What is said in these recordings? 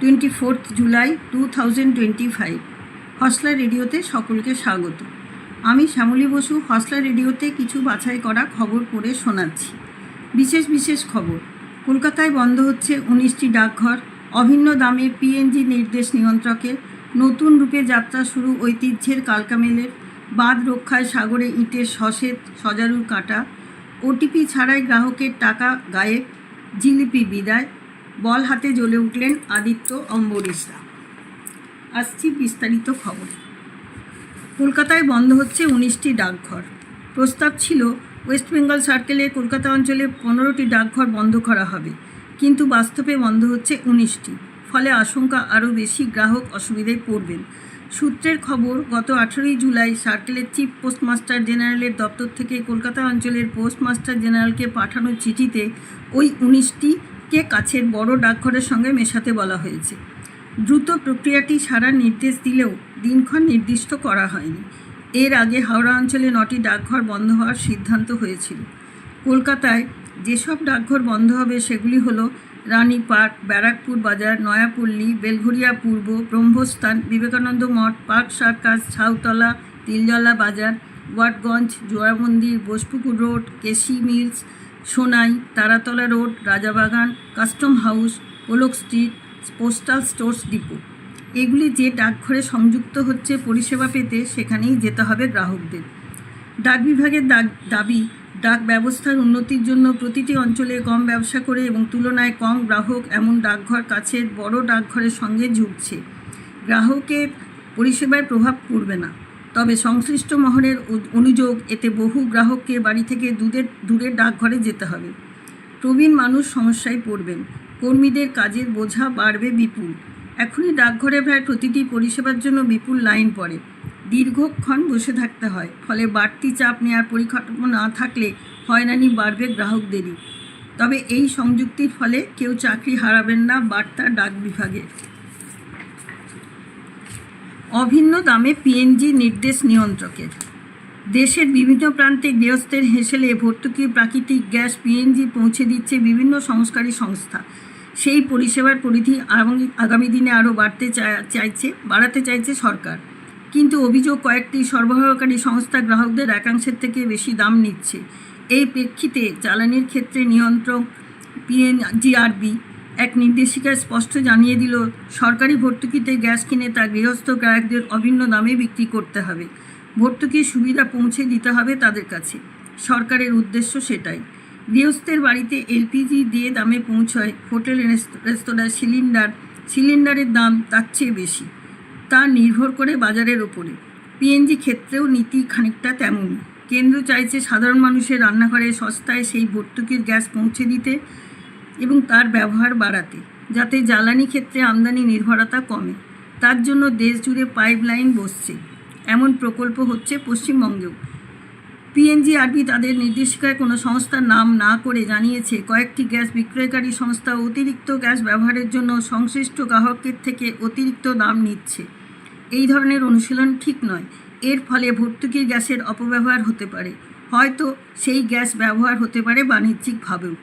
Twenty fourth July two thousand twenty five. Hausla রেডিওতে সকলকে স্বাগত। আমি শ্যামলী বসু হসলা রেডিওতে কিছু বাছাই করা খবর পড়ে শোনাচ্ছি। বিশেষ বিশেষ খবর। কলকাতায় বন্ধ হচ্ছে উনিশটি ডাকঘর। অভিন্ন দামে পিএনজি নির্দেশ নিয়ন্ত্রকের। নতুন রূপে যাত্রা শুরু ঐতিহ্যের কালকামেলের। বাঁধ রক্ষায় সাগরে ইটের সসেত সজারুর কাটা। ওটিপি ছাড়াই গ্রাহকের টাকা গায়েব। জিলিপি বিদায়। বল হাতে জ্বলে উঠলেন আদিত্য অম্বরীশরা। আসছি বিস্তারিত খবর। কলকাতায় বন্ধ হচ্ছে উনিশটি ডাকঘর। প্রস্তাব ছিল, ওয়েস্ট বেঙ্গল সার্কেলের কলকাতা অঞ্চলে পনেরোটি ডাকঘর বন্ধ করা হবে, কিন্তু বাস্তবে বন্ধ হচ্ছে উনিশটি। ফলে আশঙ্কা আরও বেশি গ্রাহক অসুবিধায় পড়বেন। সূত্রের খবর, গত আঠেরোই জুলাই সার্কেলের চিফ পোস্টমাস্টার জেনারেলের দপ্তর থেকে কলকাতা অঞ্চলের পোস্টমাস্টার জেনারেলকে পাঠানো চিঠিতে ওই উনিশটিকে কাছের বড় ডাকঘরের সঙ্গে মেশাতে বলা হয়েছে। দ্রুত প্রক্রিয়াটি সারার নির্দেশ দিলেও দিনক্ষণ নির্দিষ্ট করা হয়নি। এর আগে হাওড়া অঞ্চলে নটি ডাকঘর বন্ধ হওয়ার সিদ্ধান্ত হয়েছিল। কলকাতায় যেসব ডাকঘর বন্ধ হবে সেগুলি হলো রানীপাট, Barrackpore Bazar, Nayapalli Belgharia Purba, Brahmasthan, Vivekananda Math, Park Circus, Chhautala, Tiljala Bazar, Watgunge Joramandir Bosepukur Road, Keshi Mills Sonai, Taratala Road, Rajabagan, Custom House, Pollock Street, Postal Stores Depot. এগুলি যে ডাকঘরে সংযুক্ত হচ্ছে পরিষেবা পেতে সেখানেই যেতে হবে গ্রাহকদের। ডাক বিভাগের দাবি, ডাক ব্যবস্থার উন্নতির জন্য প্রতিটি অঞ্চলে কম ব্যবসা করে এবং তুলনায় কম গ্রাহক এমন ডাকঘর কাছের বড় ডাকঘরের সঙ্গে ঝুঁকছে গ্রাহকের পরিষেবায় প্রভাব পড়বে না। তবে সংশ্লিষ্ট মহলের অনুযোগ, এতে বহু গ্রাহককে বাড়ি থেকে দূরের দূরের ডাকঘরে যেতে হবে। প্রবীণ মানুষ সমস্যায় পড়বেন। কর্মীদের কাজের বোঝা বাড়বে বিপুল। এখনই ডাকঘরে প্রায় প্রতিটি পরিষেবার জন্য বিপুল লাইন পড়ে। দীর্ঘক্ষণ বসে থাকতে হয়, ফলে বাড়তি চাপ নেওয়ার পরিকাঠামো না থাকলে হয়রানি বাড়বে গ্রাহকদেরই। তবে এই সংযুক্তির ফলে কেউ চাকরি হারাবেন না, বার্তা ডাক বিভাগে অভিন্ন দামে পিএনজি নির্দেশ নিয়ন্ত্রকের। দেশের বিভিন্ন প্রান্তে গৃহস্থের হেসেলে ভর্তুকি, প্রাকৃতিক গ্যাস পিএনজি পৌঁছে দিচ্ছে বিভিন্ন সংস্কারী সংস্থা। সেই পরিষেবার পরিধি আগামী দিনে আরও বাড়তে চাইছে, বাড়াতে চাইছে সরকার। কিন্তু অভিযোগ কয়েকটি সরবরাহকারী সংস্থা গ্রাহকদের একাংশের থেকে বেশি দাম নিচ্ছে। এই প্রেক্ষিতে জ্বালানির ক্ষেত্রে নিয়ন্ত্রক পিএনজিআরবি এক নির্দেশিকায় স্পষ্ট জানিয়ে দিল, সরকারি ভর্তুকিতে গ্যাস কিনে তা গৃহস্থ গ্রাহকদের অভিন্ন দামে বিক্রি করতে হবে। ভর্তুকির সুবিধা পৌঁছে দিতে হবে তাদের কাছে। সরকারের উদ্দেশ্য সেটাই। গৃহস্থের বাড়িতে এলপিজি দিয়ে দামে পৌঁছয়, হোটেল, রেস্ত- রেস্তোরাঁ, সিলিন্ডার, সিলিন্ডারের দাম তার চেয়ে বেশি। তা নির্ভর করে বাজারের ওপরে। পিএনজি ক্ষেত্রেও নীতি খানিকটা তেমনই। কেন্দ্র চাইছে সাধারণ মানুষের রান্নাঘরে সস্তায় সেই ভর্তুকির গ্যাস পৌঁছে দিতে। এবং তার ব্যবহার বাড়াতে, যাতে জ্বালানি ক্ষেত্রে আমদানি নির্ভরতা কমে। তার জন্য দেশ জুড়ে পাইপলাইন বসছে। এমন প্রকল্প হচ্ছে পশ্চিমবঙ্গেও। পিএনজিআরবি তাদের নির্দেশিকায় কোনো সংস্থার নাম না করে জানিয়েছে, কয়েকটি গ্যাস বিক্রয়কারী সংস্থা অতিরিক্ত গ্যাস ব্যবহারের জন্য সংশ্লিষ্ট গ্রাহকের থেকে অতিরিক্ত দাম নিচ্ছে। এই ধরনের অনুশীলন ঠিক নয়। এর ফলে ভর্তুকির গ্যাসের অপব্যবহার হতে পারে। হয়তো সেই গ্যাস ব্যবহার হতে পারে বাণিজ্যিকভাবেও।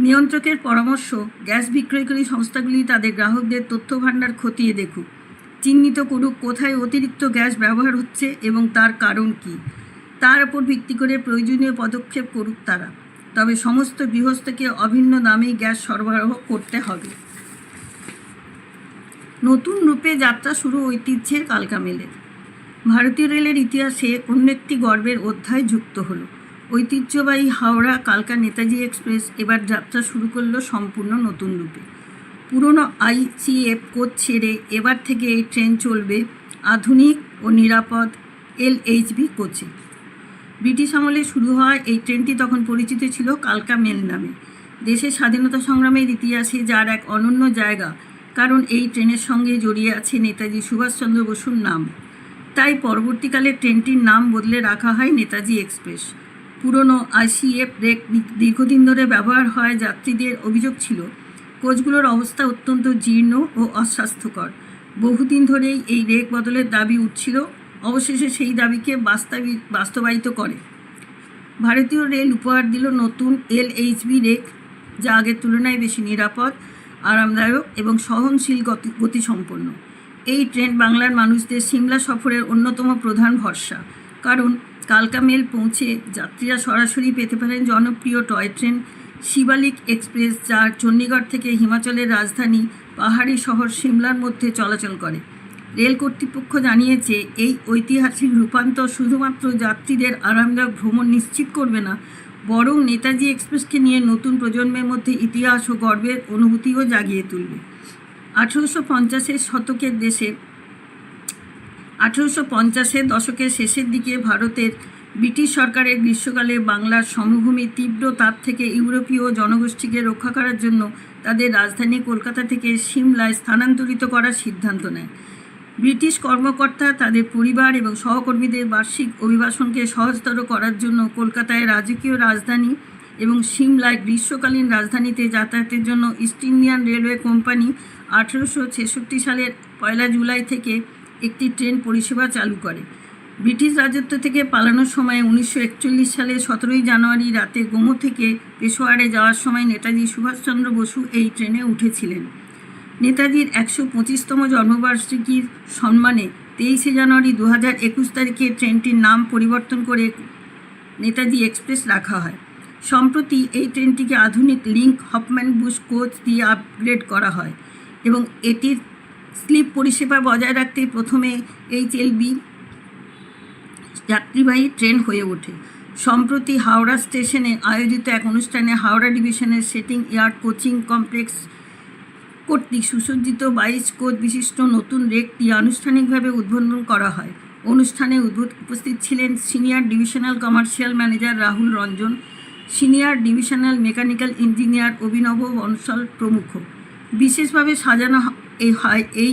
নিয়ন্ত্রকের পরামর্শ, গ্যাস বিক্রয়কারী সংস্থাগুলি তাদের গ্রাহকদের তথ্য ভাণ্ডার খতিয়ে দেখুক। চিহ্নিত করুক কোথায় অতিরিক্ত গ্যাস ব্যবহার হচ্ছে এবং তার কারণ কী। তার উপর ভিত্তি করে প্রয়োজনীয় পদক্ষেপ করুক তারা। তবে সমস্ত গৃহস্থকে অভিন্ন দামে গ্যাস সরবরাহ করতে হবে। নতুন রূপে যাত্রা শুরু ঐতিহ্যের কালকামেলের ভারতীয় রেলের ইতিহাসে অন্য একটি গর্বের অধ্যায় যুক্ত হলো। ঐতিহ্যবাহী হাওড়া কালকা নেতাজি এক্সপ্রেস এবার যাত্রা শুরু করল সম্পূর্ণ নতুন রূপে। পুরনো আইসিএফ কোচ ছেড়ে এবার থেকে এই ট্রেন চলবে আধুনিক ও নিরাপদ এলএইচবি কোচে। ব্রিটিশ আমলে শুরু হওয়া এই ট্রেনটি তখন পরিচিত ছিল কালকা মেল নামে। দেশের স্বাধীনতা সংগ্রামের ইতিহাসে যার এক অনন্য জায়গা, কারণ এই ট্রেনের সঙ্গে জড়িয়ে আছে নেতাজি সুভাষচন্দ্র বসুর নাম। তাই পরবর্তীকালে ট্রেনটির নাম বদলে রাখা হয় নেতাজি এক্সপ্রেস। পুরনো আইসিএফ রেক দীর্ঘদিন ধরে ব্যবহার হয় যাত্রীদের অভিযোগ ছিল। কোচগুলোর অবস্থা অত্যন্ত জীর্ণ ও অস্বাস্থ্যকর। বহুদিন ধরেই এই রেক বদলের দাবি উঠছিল। অবশেষে সেই দাবিকে বাস্তবি, বাস্তবায়িত করে। ভারতীয় রেল উপহার দিল নতুন এল এলএইচবি রেক, যা আগের তুলনায় বেশি নিরাপদ, আরামদায়ক এবং সহনশীল গতি, গতিসম্পন্ন। এই ট্রেন বাংলার মানুষদের সিমলা সফরের অন্যতম প্রধান ভরসা। কারণ কালকা মেল পৌঁছে যাত্রীরা সরাসরি পেতে পারেন জনপ্রিয় টয় ট্রেন শিবালিক এক্সপ্রেস যা চণ্ডীগড় থেকে হিমাচলের রাজধানী পাহাড়ি শহর সিমলার মধ্যে চলাচল করে। রেল কর্তৃপক্ষ জানিয়েছে, এই ঐতিহাসিক রূপান্তর শুধুমাত্র যাত্রীদের আরামদায়ক ভ্রমণ নিশ্চিত করবে না, বরং নেতাজি এক্সপ্রেসকে নিয়ে নতুন প্রজন্মের মধ্যে ইতিহাস ও গর্বের অনুভূতিও জাগিয়ে তুলবে। আঠেরোশো পঞ্চাশের শতকের দেশে আঠেরোশো পঞ্চাশের দশকের শেষের দিকে ভারতের ব্রিটিশ সরকারের গ্রীষ্মকালে বাংলার সমভূমির তীব্র তাপ থেকে ইউরোপীয় জনগোষ্ঠীকে রক্ষা করার জন্য তাদের রাজধানী কলকাতা থেকে সিমলায় স্থানান্তরিত করার সিদ্ধান্ত নেয়। ব্রিটিশ কর্মকর্তা তাদের পরিবার এবং সহকর্মীদের বার্ষিক অভিবাসনকে সহজতর করার জন্য কলকাতায় রাজকীয় রাজধানী এবং সিমলায় গ্রীষ্মকালীন রাজধানীতে যাতায়াতের জন্য ইস্ট ইন্ডিয়ান রেলওয়ে কোম্পানি আঠেরোশো ছেষট্টি সালের পয়লা জুলাই থেকে একটি ট্রেন পরিষেবা চালু করে। ব্রিটিশ রাজত্ব থেকে পালানোর সময় উনিশশো একচল্লিশ সালে সতেরোই জানুয়ারি রাতে গোমো থেকে পেশোয়ারে যাওয়ার সময় নেতাজি সুভাষচন্দ্র বসু এই ট্রেনে উঠেছিলেন। নেতাজির একশো পঁচিশতম জন্মবার্ষিকীর সম্মানে তেইশে জানুয়ারি দু হাজার একুশ তারিখে ট্রেনটির নাম পরিবর্তন করে নেতাজি এক্সপ্রেস রাখা হয়। সম্প্রতি এই ট্রেনটিকে আধুনিক লিঙ্ক হপম্যান বুশ কোচ দিয়ে আপগ্রেড করা হয় এবং এটির স্লিপ পরিষেবা বজায় রাখতে প্রথমে এইচএলবি যাত্রীবাহী ট্রেন হয়ে ওঠে। সম্প্রতি হাওড়া স্টেশনে আয়োজিত এক অনুষ্ঠানে হাওড়া ডিভিশনের সেটিং ইয়ার্ড কোচিং কমপ্লেক্স কর্তৃক সুসজ্জিত বাইশ কোচ বিশিষ্ট নতুন রেকটি আনুষ্ঠানিকভাবে উদ্বোধন করা হয়। অনুষ্ঠানে উপস্থিত ছিলেন senior divisional commercial manager Rahul Ranjan, senior divisional mechanical engineer Abhinav Bansal প্রমুখ। বিশেষভাবে সাজানো এই হয় এই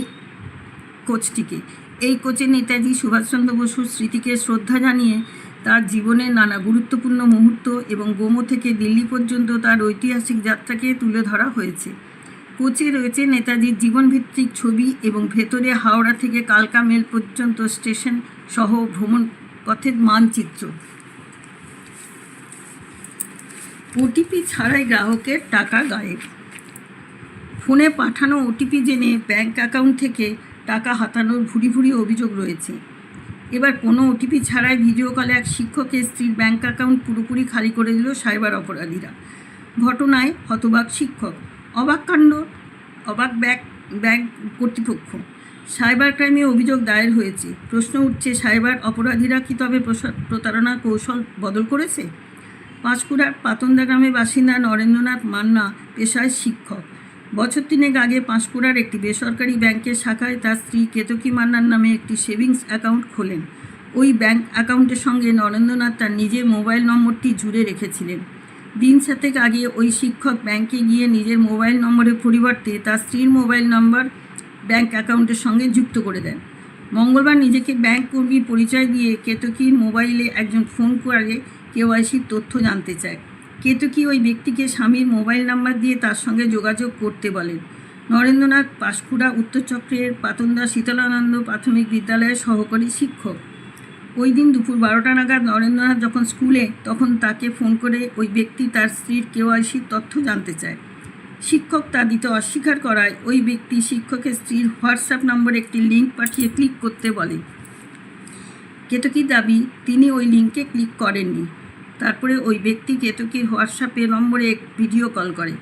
কোচটিকে। এই কোচে নেতাজি সুভাষচন্দ্র বসুর স্মৃতিকে শ্রদ্ধা জানিয়ে তার জীবনের নানা গুরুত্বপূর্ণ মুহূর্ত এবং গোমো থেকে দিল্লি পর্যন্ত তার ঐতিহাসিক যাত্রাকে তুলে ধরা হয়েছে। কোচে রয়েছে নেতাজির জীবনভিত্তিক ছবি এবং ভেতরে হাওড়া থেকে কালকা মেল পর্যন্ত স্টেশন সহ ভ্রমণ পথের মানচিত্র। ওটিপি ছাড়াই গ্রাহকের টাকা গায়েব। ফোনে পাঠানো ওটিপি জেনে ব্যাঙ্ক অ্যাকাউন্ট থেকে টাকা হাতানোর ভুরি ভুরি অভিযোগ রয়েছে। এবার কোনো ওটিপি ছাড়াই ভিডিও কলে এক শিক্ষকের স্ত্রীর ব্যাঙ্ক অ্যাকাউন্ট পুরোপুরি খালি করে দিল সাইবার অপরাধীরা। ঘটনায় হতবাক শিক্ষক, অবাক কাণ্ড, অবাক ব্যাংক ব্যাংক কর্তৃপক্ষ। সাইবার ক্রাইমে অভিযোগ দায়ের হয়েছে। প্রশ্ন উঠছে, সাইবার অপরাধীরা কি তবে প্রতারণার কৌশল বদল করেছে? পাঁশকুড়ার পাতন্দা গ্রামের বাসিন্দা নরেন্দ্রনাথ মান্না, পেশায় শিক্ষক। বছর তিনেক আগে পাঁশকুড়ার একটি বেসরকারি ব্যাংকের শাখায় তার স্ত্রী কেতকী মান্নার নামে একটি সেভিংস অ্যাকাউন্ট খোলেন। ওই ব্যাংক অ্যাকাউন্টের সঙ্গে নরেন্দ্রনাথ তার নিজের মোবাইল নম্বরটি জুড়ে রেখেছিলেন। দিন সাতেক আগে ওই শিক্ষক ব্যাংকে গিয়ে নিজের মোবাইল নম্বরের পরিবর্তে তার স্ত্রীর মোবাইল নম্বর ব্যাংক অ্যাকাউন্টের সঙ্গে যুক্ত করে দেন। মঙ্গলবার নিজেকে ব্যাংক কর্মী পরিচয় দিয়ে কেতকীর মোবাইলে একজন ফোন করে কেওয়াইসির তথ্য জানতে চায়। কেতকী ওই ব্যক্তিকে স্বামীর মোবাইল নাম্বার দিয়ে তার সঙ্গে যোগাযোগ করতে বলেন। নরেন্দ্রনাথ পাশকুড়া উত্তর চক্রের পাতন্দা শীতলানন্দ প্রাথমিক বিদ্যালয়ের সহকারী শিক্ষক। ওই দিন দুপুর বারোটা নাগাদ নরেন্দ্রনাথ যখন স্কুলে, তখন তাকে ফোন করে ওই ব্যক্তি তার স্ত্রীর কেওয়াইসির তথ্য জানতে চায়। শিক্ষক তা দিতে অস্বীকার করায় ওই ব্যক্তি শিক্ষকের স্ত্রীর হোয়াটসঅ্যাপ নম্বরে একটি লিঙ্ক পাঠিয়ে ক্লিক করতে বলে। কেতকীর দাবি, তিনি ওই লিঙ্কে ক্লিক করেননি। তারপরে ওই ব্যক্তি কেতকীর হোয়াটসঅ্যাপে নম্বরে এক ভিডিও কল করে।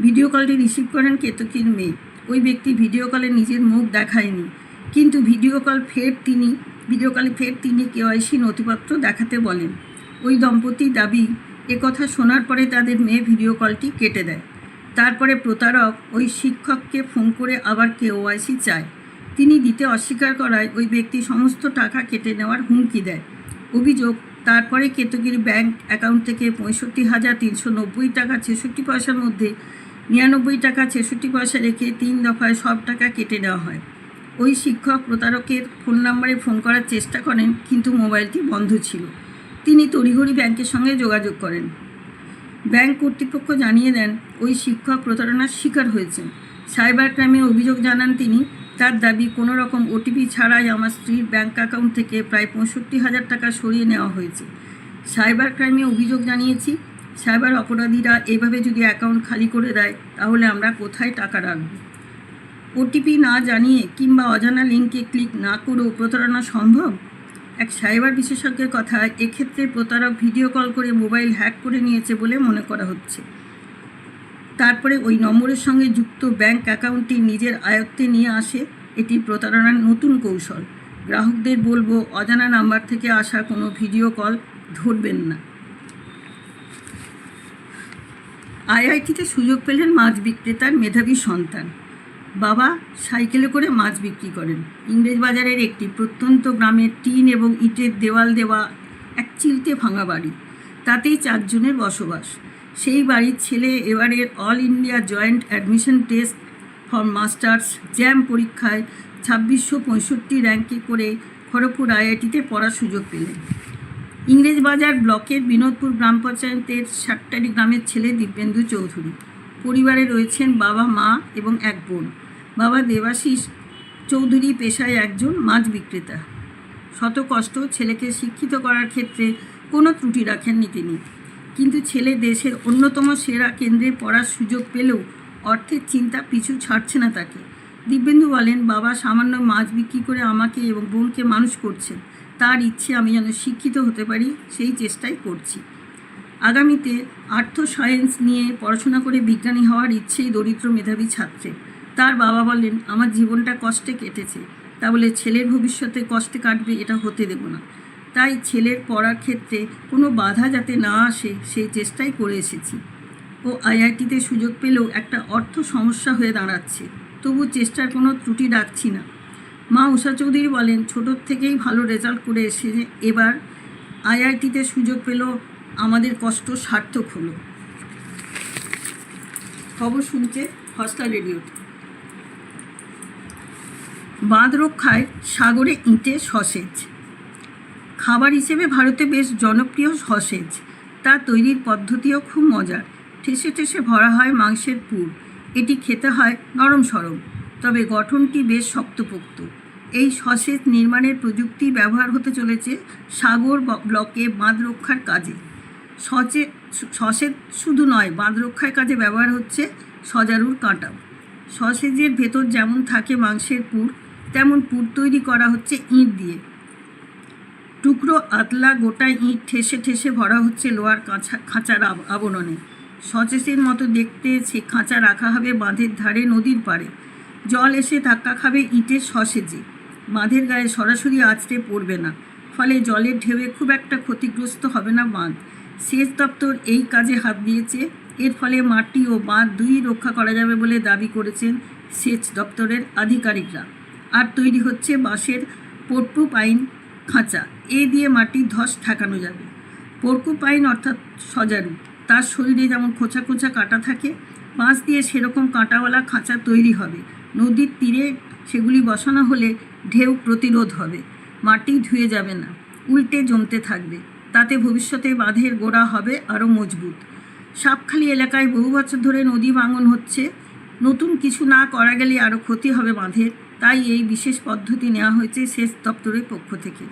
ভিডিও কলটি রিসিভ করেন কেতকীর মেয়ে। ওই ব্যক্তি ভিডিও কলে নিজের মুখ দেখায়নি। কিন্তু ভিডিও কল ফের তিনি, ভিডিও কলে ফের তিনি কেওয়াইসি নথিপত্র দেখাতে বলেন। ওই দম্পতির দাবি একথা শোনার পরে তাদের মেয়ে ভিডিও কলটি কেটে দেয়। তারপরে প্রতারক ওই শিক্ষককে ফোন করে আবার কেওয়াইসি চায়। তিনি দিতে অস্বীকার করায় ওই ব্যক্তি সমস্ত টাকা কেটে নেওয়ার হুমকি দেয়। অভিযোগ তারপরে কেতগির ব্যাংক অ্যাকাউন্ট থেকে পঁয়ষট্টি হাজার তিনশো নব্বই টাকা ছেষট্টি পয়সার মধ্যে নিরানব্বই টাকা ছেষট্টি পয়সা রেখে তিন দফায় সব টাকা কেটে নেওয়া হয়। ওই শিক্ষক প্রতারকের ফোন নাম্বারে ফোন করার চেষ্টা করেন, কিন্তু মোবাইলটি বন্ধ ছিল। তিনি তড়িঘড়ি ব্যাংকের সঙ্গে যোগাযোগ করেন। ব্যাংক কর্তৃপক্ষ জানিয়ে দেন, ওই শিক্ষক প্রতারণার শিকার হয়েছেন। সাইবার ক্রাইমে অভিযোগ জানান তিনি তার দাবি কোনো রকম ওটিপি ছাড়াই আমার স্ত্রীর ব্যাঙ্ক অ্যাকাউন্ট থেকে প্রায় পঁয়ষট্টি হাজার টাকা সরিয়ে নেওয়া হয়েছে। সাইবার ক্রাইমে অভিযোগ জানিয়েছি, সাইবার অপরাধীরা এভাবে যদি অ্যাকাউন্ট খালি করে দেয়, তাহলে আমরা কোথায় টাকা রাখব? ওটিপি না জানিয়ে কিংবা অজানা লিঙ্কে ক্লিক না করেও প্রতারণা সম্ভব? এক সাইবার বিশেষজ্ঞের কথায়, এক্ষেত্রে প্রতারক ভিডিও কল করে মোবাইল হ্যাক করে নিয়েছে বলে মনে করা হচ্ছে। তারপরে ওই নম্বরের সঙ্গে যুক্ত ব্যাংক অ্যাকাউন্টটি নিজের আয়ত্তে নিয়ে আসে, এটি প্রতারণার নতুন কৌশল। গ্রাহকদের বলব, অজানা নাম্বার থেকে আসা কোনো ভিডিও কল ধরবেন না। আইআইটিতে সুযোগ পেলেন মাছ বিক্রেতার মেধাবী সন্তান। বাবা সাইকেলে করে মাছ বিক্রি করেন। ইংরেজ বাজারের একটি প্রত্যন্ত গ্রামের টিন এবং ইটের দেওয়াল দেওয়া এক চিলতে ভাঙা বাড়ি। তাতেই চারজনের বসবাস। সেই বাড়ির ছেলে এবারের All India Joint Admission Test for Masters JAM পরীক্ষায় ছাব্বিশশো পঁয়ষট্টি র্যাঙ্কে করে খড়গপুর আইআইটিতে পড়ার সুযোগ পেলেন। ইংরেজবাজার ব্লকের বিনোদপুর গ্রাম পঞ্চায়েতের সাতটারি গ্রামের ছেলে দিব্যেন্দু চৌধুরী। পরিবারে রয়েছেন বাবা, মা এবং এক বোন। বাবা দেবাশিস চৌধুরী পেশায় একজন মাছ বিক্রেতা। শত কষ্ট ছেলেকে শিক্ষিত করার ক্ষেত্রে কোনো ত্রুটি রাখেননি তিনি। কিন্তু ছেলে দেশের অন্যতম সেরা কেন্দ্রে পড়ার সুযোগ পেলেও অর্থের চিন্তা পিছু ছাড়ছে না তাকে। দিব্যেন্দু বলেন, বাবা, সামান্য মাছ বিক্রি করে আমাকে এবং বোনকে মানুষ করছেন। তার ইচ্ছে আমি যেন শিক্ষিত হতে পারি, সেই চেষ্টাই করছি। আগামীতে আর্থ সায়েন্স নিয়ে পড়াশোনা করে বিজ্ঞানী হওয়ার ইচ্ছেই দরিদ্র মেধাবী ছাত্রের তার বাবা বলেন, আমার জীবনটা কষ্টে কেটেছে। তা বলে ছেলের ভবিষ্যতে কষ্টে কাটবে এটা হতে দেব না। তাই ছেলের পড়ার ক্ষেত্রে কোনো বাধা যাতে না আসে, সেই চেষ্টাই করে এসেছি। ও আইআইটিতে সুযোগ পেলেও একটা অর্থ সমস্যা হয়ে দাঁড়াচ্ছে, তবু চেষ্টার কোনো ত্রুটি রাখছি না। মা উষা চৌধুরী বলেন, ছোটোর থেকেই ভালো রেজাল্ট করে এসে এবার আইআইটিতে সুযোগ পেল, আমাদের কষ্ট সার্থক হলো। খবর শুনছে হস্তা রেডিওতে। বাঁধ রক্ষায় সাগরে ইঁটে সসেজ। খাবার হিসেবে ভারতে বেশ জনপ্রিয় সসেজ। তা তৈরির পদ্ধতিও খুব মজার। ঠেসে ঠেসে ভরা হয় মাংসের পুর। এটি খেতে হয় নরম সরম, তবে গঠনটি বেশ শক্তপোক্ত। এই সসেজ নির্মাণের প্রযুক্তি ব্যবহার হতে চলেছে সাগর ব্লকে বাঁধ রক্ষার কাজে। সচে সসেজ শুধু নয়, বাঁধ রক্ষার কাজে ব্যবহার হচ্ছে সজারুর কাঁটাও সসেজের ভেতর যেমন থাকে মাংসের পুর, তেমন পুর তৈরি করা হচ্ছে ইঁট দিয়ে। টুকরো আতলা গোটা ইঁট ঠেসে ঠেসে ভরা হচ্ছে লোহার কাঁচা, খাঁচার আব- আবরণে। সচেসের মতো দেখতে সে খাঁচা রাখা হবে বাঁধের ধারে নদীর পাড়ে। জল এসে ধাক্কা খাবে ইটের সসেজে। বাঁধের গায়ে সরাসরি আছড়ে পড়বে না। ফলে জলের ঢেউয়ে খুব একটা ক্ষতিগ্রস্ত হবে না বাঁধ। সেচ দপ্তর এই কাজে হাত দিয়েছে। এর ফলে মাটি ও বাঁধ দুই রক্ষা করা যাবে বলে দাবি করেছেন সেচ দপ্তরের আধিকারিকরা। আর তৈরি হচ্ছে বাঁশের পট্টু পাইন খাঁচা। এ দিয়ে মাটির ধস ঠেকানো যাবে। পর্কুপাইন অর্থাৎ সজারু, তার শরীরে যেমন খোঁচা খোঁচা কাঁটা থাকে, বাঁশ দিয়ে সেরকম কাঁটাওয়ালা খাঁচা তৈরি হবে। নদীর তীরে সেগুলি বসানো হলে ঢেউ প্রতিরোধ হবে। মাটি ধুয়ে যাবে না, উল্টে জমতে থাকবে। তাতে ভবিষ্যতে বাঁধের গোড়া হবে আরও মজবুত। সাপখালি এলাকায় বহু বছর ধরে নদী ভাঙন হচ্ছে। নতুন কিছু না করা গেলে আরও ক্ষতি হবে বাঁধের। তাই এই বিশেষ পদ্ধতি নেওয়া হয়েছে সেচ দপ্তরের পক্ষ থেকে।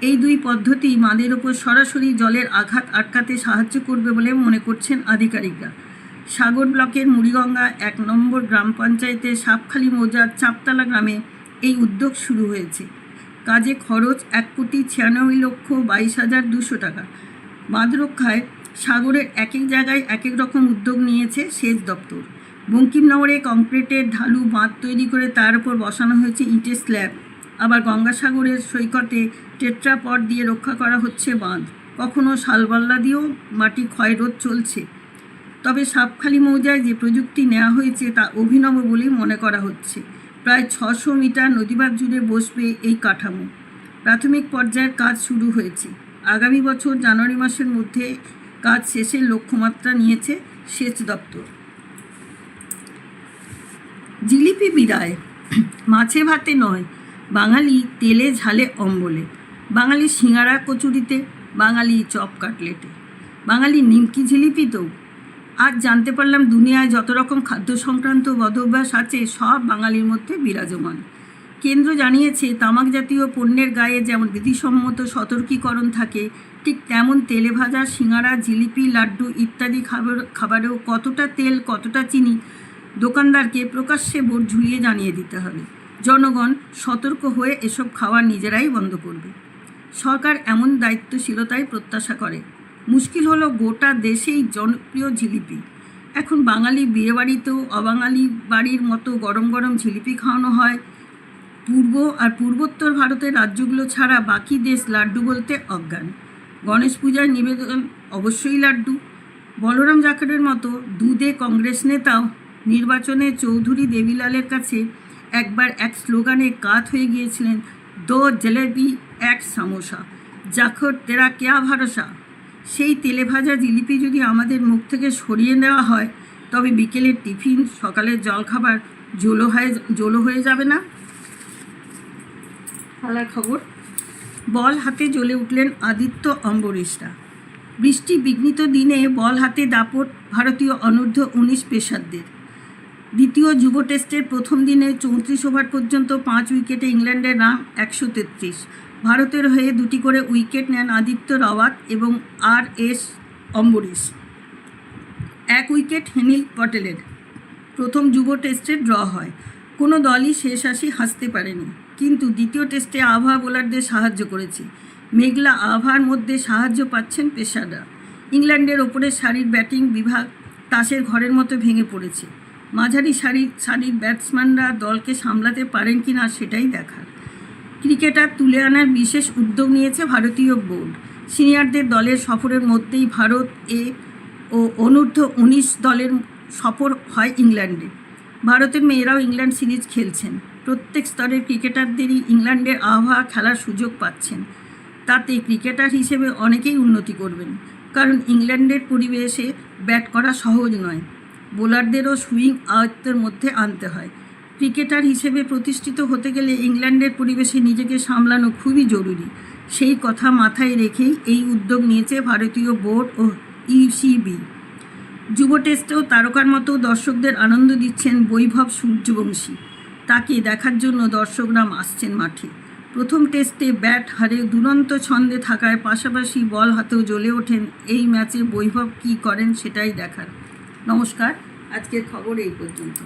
এই দুই পদ্ধতি বাঁধের ওপর সরাসরি জলের আঘাত আটকাতে সাহায্য করবে বলে মনে করছেন আধিকারিকরা। সাগর ব্লকের মুড়িগঙ্গা এক নম্বর গ্রাম পঞ্চায়েতের সাপখালি মৌজার চাপতলা গ্রামে এই উদ্যোগ শুরু হয়েছে। কাজে খরচ এক কোটি ছিয়ানব্বই লক্ষ বাইশ হাজার দুশো টাকা। বাঁধ রক্ষায় সাগরের এক এক জায়গায় এক এক রকম উদ্যোগ নিয়েছে সেচ দপ্তর। বঙ্কিমনগরে কংক্রিটের ঢালু বাঁধ তৈরি করে তার উপর বসানো হয়েছে ইটের স্ল্যাব। আবার গঙ্গাসাগরের সৈকতে টেট্রাপট দিয়ে রক্ষা করা হচ্ছে বাঁধ। কখনো শালবাল্লা দিয়েও মাটি ক্ষয়রোধ চলছে। তবে সাপখালি মৌজায় যে প্রযুক্তি নেওয়া হয়েছে তা অভিনব বলেই মনে করা হচ্ছে। প্রায় ছশো মিটার নদীবাদ জুড়ে বসবে এই কাঠামো। প্রাথমিক পর্যায়ের কাজ শুরু হয়েছে। আগামী বছর জানুয়ারি মাসের মধ্যে কাজ শেষের লক্ষ্যমাত্রা নিয়েছে সেচ দপ্তর। জিলিপি বিদায়। মাছে ভাতে নয়, বাঙালি তেলে ঝালে অম্বলে। বাঙালি সিঙ্গারা কচুরিতে, বাঙালি চপ কাটলেটে। বাঙালি নিমকি জিলিপি তো। আজ জানতে পারলাম দুনিয়ায় যত রকম খাদ্য সংক্রান্ত বদভ্যাস আছে, সব বাঙালির মধ্যে বিরাজমান। কেন্দ্র জানিয়েছে, তামাক জাতীয় পণ্যের গায়ে যেমন বিধিসম্মত সতর্কীকরণ থাকে, ঠিক তেমন তেলে ভাজা সিঙ্গারা, জিলিপি, লাড্ডু ইত্যাদি খাবার, খাবারেও কতটা তেল, কতটা চিনি, দোকানদারকে প্রকাশ্যে বোর্ড ঝুলিয়ে জানিয়ে দিতে হবে। জনগণ সতর্ক হয়ে এসব খাওয়া নিজেরাই বন্ধ করবে। সরকার এমন দায়িত্বশীলতাই প্রত্যাশা করে। মুশকিল হলো গোটা দেশেই জনপ্রিয় জিলিপি। এখন বাঙালি বিয়েবাড়িতেও অবাঙালি বাড়ির মতো গরম গরম জিলিপি খাওয়ানো হয়। পূর্ব আর পূর্বোত্তর ভারতের রাজ্যগুলো ছাড়া বাকি দেশ লাড্ডু বলতে অজ্ঞান। গণেশ পূজায় নিবেদন অবশ্যই লাড্ডু। বলরাম জাখড়ের মতো দুধে কংগ্রেস নেতাও নির্বাচনে চৌধুরী দেবীলালের কাছে একবার এক স্লোগানে কাত হয়ে গিয়েছিলেন, দো জলেবি এক সামোসা। জাখর তেরা কেয়া ভরসা? সেই তেলে ভাজা জিলিপি যদি আমাদের মুখ থেকে সরিয়ে নেওয়া হয়, তবে বিকেলের টিফিন, সকালের জলখাবার জোলো হয়ে জোলো হয়ে যাবে না? খেলার খবর? বল হাতে জ্বলে উঠলেন আদিত্য অম্বরীশরা। বৃষ্টি বিঘ্নিত দিনে বল হাতে দাপট ভারতীয় অনূর্ধ্ব উনিশ পেশারদের দ্বিতীয় যুব টেস্টের প্রথম দিনে চৌত্রিশ ওভার পর্যন্ত পাঁচ উইকেটে ইংল্যান্ডের রান একশো তেত্রিশ। ভারতের হয়ে দুটি করে উইকেট নেন আদিত্য রাওয়াত এবং আর এস অম্বরীশ। এক উইকেট হেনিল পটেলের। প্রথম যুব টেস্টে ড্র হয়। কোনো দলই শেষ আসি হাসতে পারেনি। কিন্তু দ্বিতীয় টেস্টে আবহাওয়া বোলারদের সাহায্য করেছে। মেঘলা আভার মধ্যে সাহায্য পাচ্ছেন পেশাররা ইংল্যান্ডের ওপরের সারির ব্যাটিং বিভাগ তাসের ঘরের মতো ভেঙে পড়েছে। মাঝারি সারির সারির ব্যাটসম্যানরা দলকে সামলাতে পারেন কি না সেটাই দেখার। ক্রিকেটার তুলে আনার বিশেষ উদ্যোগ নিয়েছে ভারতীয় বোর্ড। সিনিয়রদের দলের সফরের মধ্যেই ভারত এ ও অনূর্ধ্ব উনিশ দলের সফর হয় ইংল্যান্ডে। ভারতের মেয়েরাও ইংল্যান্ড সিরিজ খেলছেন। প্রত্যেক স্তরের ক্রিকেটারদেরই ইংল্যান্ডের আবহাওয়া খেলার সুযোগ পাচ্ছেন। তাতে ক্রিকেটার হিসেবে অনেকেই উন্নতি করবেন। কারণ ইংল্যান্ডের পরিবেশে ব্যাট করা সহজ নয়। বোলারদেরও সুইং আয়ত্তের মধ্যে আনতে হয়। ক্রিকেটার হিসেবে প্রতিষ্ঠিত হতে গেলে ইংল্যান্ডের পরিবেশে নিজেকে সামলানো খুবই জরুরি। সেই কথা মাথায় রেখেই এই উদ্যোগ নিয়েছে ভারতীয় বোর্ড ও ইউসিবি যুব টেস্টেও তারকার মতো দর্শকদের আনন্দ দিচ্ছেন বৈভব সূর্যবংশী তাকে দেখার জন্য দর্শকরা আসছেন মাঠে। প্রথম টেস্টে ব্যাট হারে দুরন্ত ছন্দে থাকায় পাশাপাশি বল হাতেও জ্বলে ওঠেন। এই ম্যাচে বৈভব কী করেন সেটাই দেখার। নমস্কার, আজকের খবর এই পর্যন্ত।